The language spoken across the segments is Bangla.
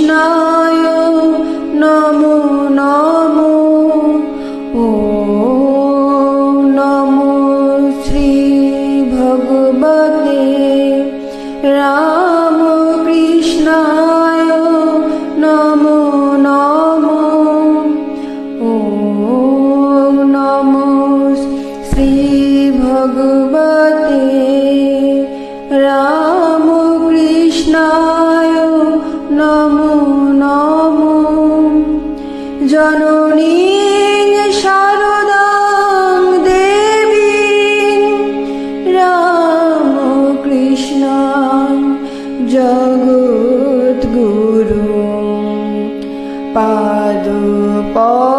Namo By the Pa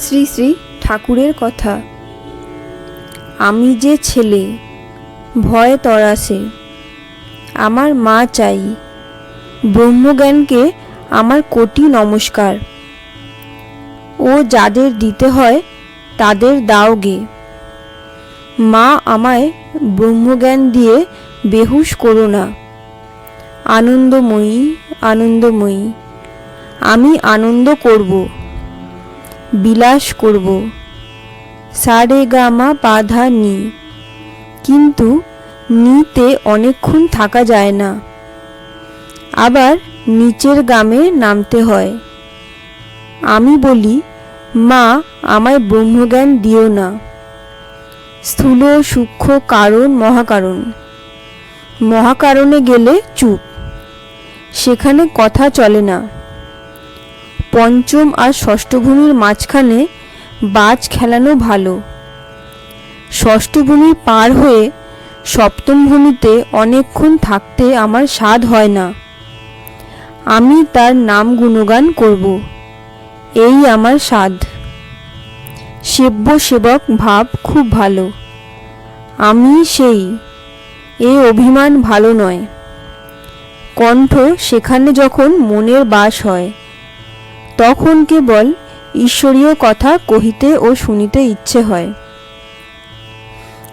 Shri Shri ঠাকুরের কথা। আমি যে ছেলে, ভয় তরাসে আমার মা চাই। ব্রহ্মজ্ঞানকে আমার কোটি নমস্কার। ও যাদের দিতে হয়, তাদের দাও গে। মা আমায় ব্রহ্মজ্ঞান দিয়ে বেহুশ করো না। আনন্দময়ী আনন্দময়ী, আমি আনন্দ করব। বিলাস করব। সারে গামা বাধা নি। কিন্তু নিতে অনেকক্ষণ থাকা যায় না। আবার নিচের গামে নামতে হয়। আমি বলি, মা, আমায় ব্রহ্মজ্ঞান দিও না। স্থূল সূক্ষ্ম কারণ মহাকারণ। মহাকারণে গেলে চুপ। সেখানে কথা চলে না। পঞ্চম আর ষষ্ঠ ভূমির মাঝখানে বাজ খেলানো ভালো। ষষ্ঠ ভূমি পার হয়ে সপ্তম ভূমিতে অনেকক্ষণ থাকতে আমার স্বাদ হয় না। আমি তার নাম গুণগান করব। এই আমার স্বাদ। সেব্য সেবক ভাব খুব ভালো। আমি সেই। এ অভিমান ভালো নয়। কণ্ঠ সেখানে যখন মনের বাস হয়। তখন কেবল ঈশ্বরীয় কথা কহিতে ও শুনিতে ইচ্ছে হয়।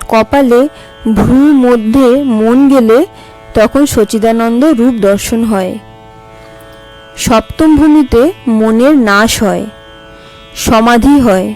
কপালে ভ্রু মধ্যে মন গেলে তখন সচিদানন্দ রূপ দর্শন হয়। সপ্তম ভূমিতে মনের নাশ হয়, সমাধি হয়।